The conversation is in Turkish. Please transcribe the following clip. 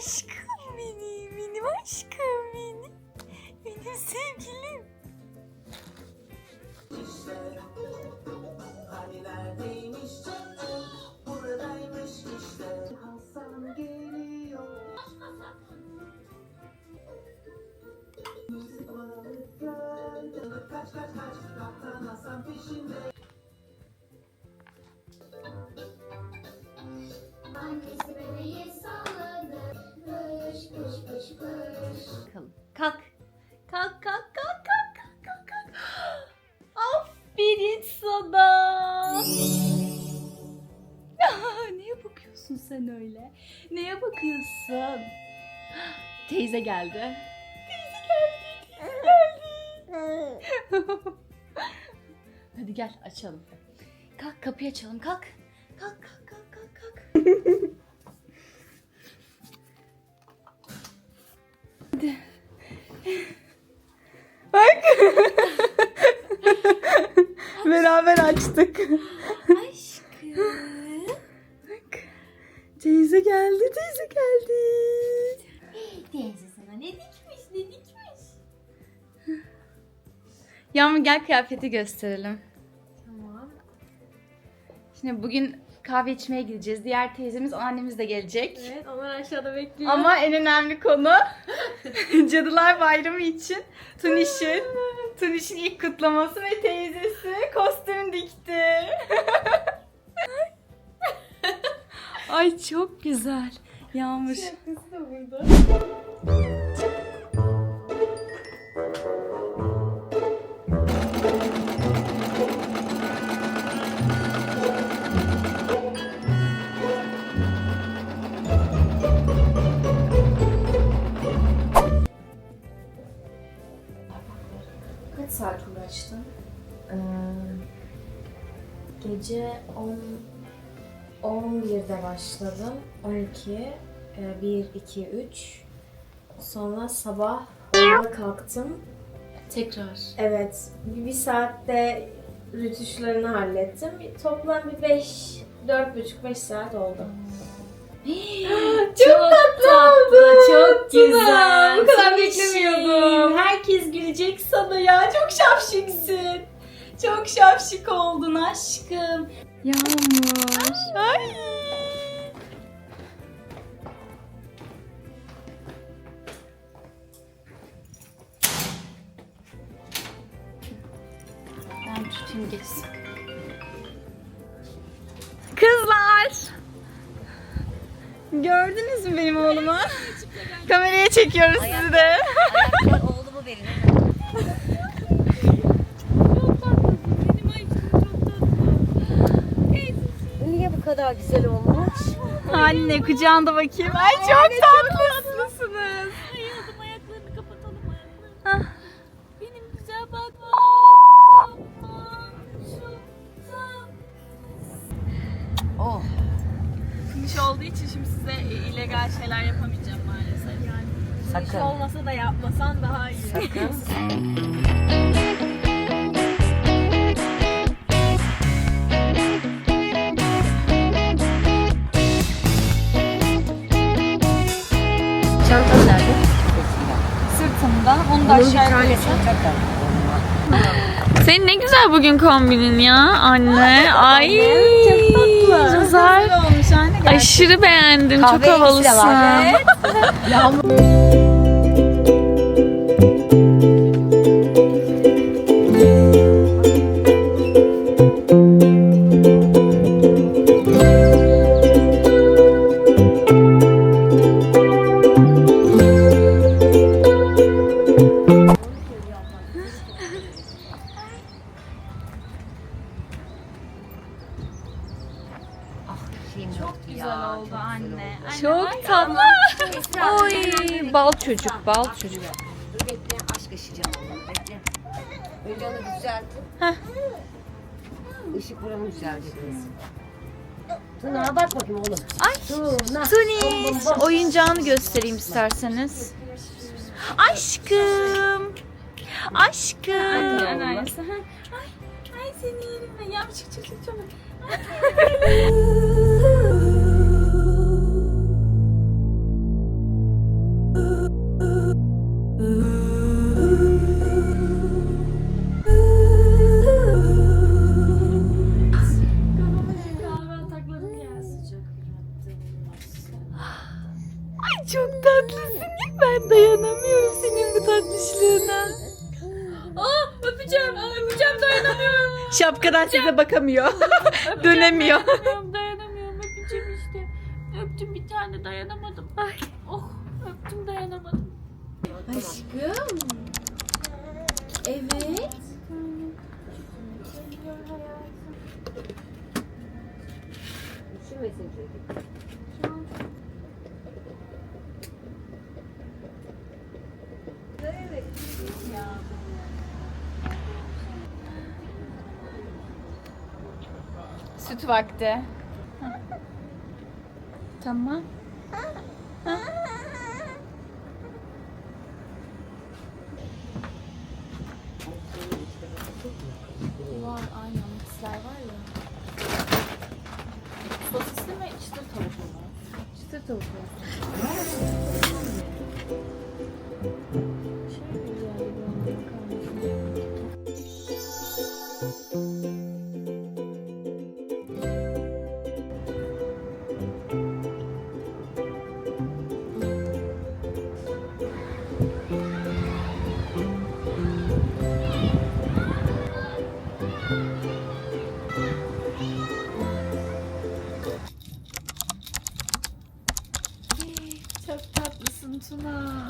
Aşkım benim, benim aşkım benim. Benim sevgilim. Kaç kaç kaç. Kaptan Hasan peşinde Neye bakıyorsun sen öyle? Neye bakıyorsun? Teyze geldi. Teyze geldi. Teyze geldi. Hadi gel açalım. Kalk kapıyı açalım kalk. Kalk kalk kalk kalk kalk. Beraber açtık. Aşkım. Bak. Teyze geldi, teyze geldi. Teyze sana ne dikmiş ne dikmiş. Yağmur gel kıyafeti gösterelim. Tamam. Şimdi bugün kahve içmeye gideceğiz. Diğer teyzemiz, annemiz de gelecek. Evet onlar aşağıda bekliyor. Ama en önemli konu Cadılar Bayramı için Tuniş'in Tuniş'in ilk kutlaması ve teyzesi kostüm dikti. Ay çok güzel. Yağmur. Şapkası da burada. Kaç saat uğraştım? Ee, gece 10 11'de başladım. 12 e, 1 2 3 sonra sabah 10'da kalktım. Tekrar. Evet, bir, bir saatte rütuşlarını hallettim. Toplam bir 5 4,5-5 saat oldu. Çok, tatlı, çok Tuna, güzel. bu kadar Tuniş'im, beklemiyordum. Herkes gülecek sana ya. Çok şapşiksin. Çok şapşik oldun aşkım. Yağmur. Ay. Ben tutayım geçsin. Kızlar. Gördünüz mü benim oğlumu? Kameraya çekiyoruz sizi de. Oğlumu verin. Kadar güzel olmuş? Anne kucağında bakayım. Ay çok tatlısınız. Ayalım ayaklarını kapatalım ayaklarını. Benim güzel bakma. Oh. Finish olduğu için şimdi size illegal şeyler yapamayacağım maalesef. Yani Sakın. olmasa da yapmasan daha iyi. Sakın. Çantan nerede? sırtımda. Onu da aşağıya koyacağım. Senin ne güzel bugün kombinin ya anne. Ay. Çok tatlı. Güzel. olmuş anne. Aşırı beğendim. Çok havalısın. Çok tatlı. Oy, bal çocuk, bal çocuk. Dur bekle aşk ışıyacağım onu bekle. Önce onu düzeltin. Işık buranı düzelecek kız. Tuna bak bakayım oğlum. Ay. Tuna. Tunis, oyuncağını göstereyim isterseniz. Aşkım. Aşkım. Ay, ay seni yerim ben. Çık çık çabuk. Çok tatlısın. Ben dayanamıyorum senin bu tatlışlığına. Aa, öpeceğim. Öpeceğim dayanamıyorum. Şapkadan size bakamıyor. Dönemiyor. Dayanamıyorum, dayanamıyorum. Öpeceğim işte. Öptüm bir tane dayanamadım. Ay. Oh, öptüm dayanamadım. Aşkım. Evet. Üşümesin çocuk. Süt vakti. Tamam. Var aynen mixler var ya. Sosisli mi çıtır tavuklu mu? Çıtır tavuklu. Çok tatlısın Tuna.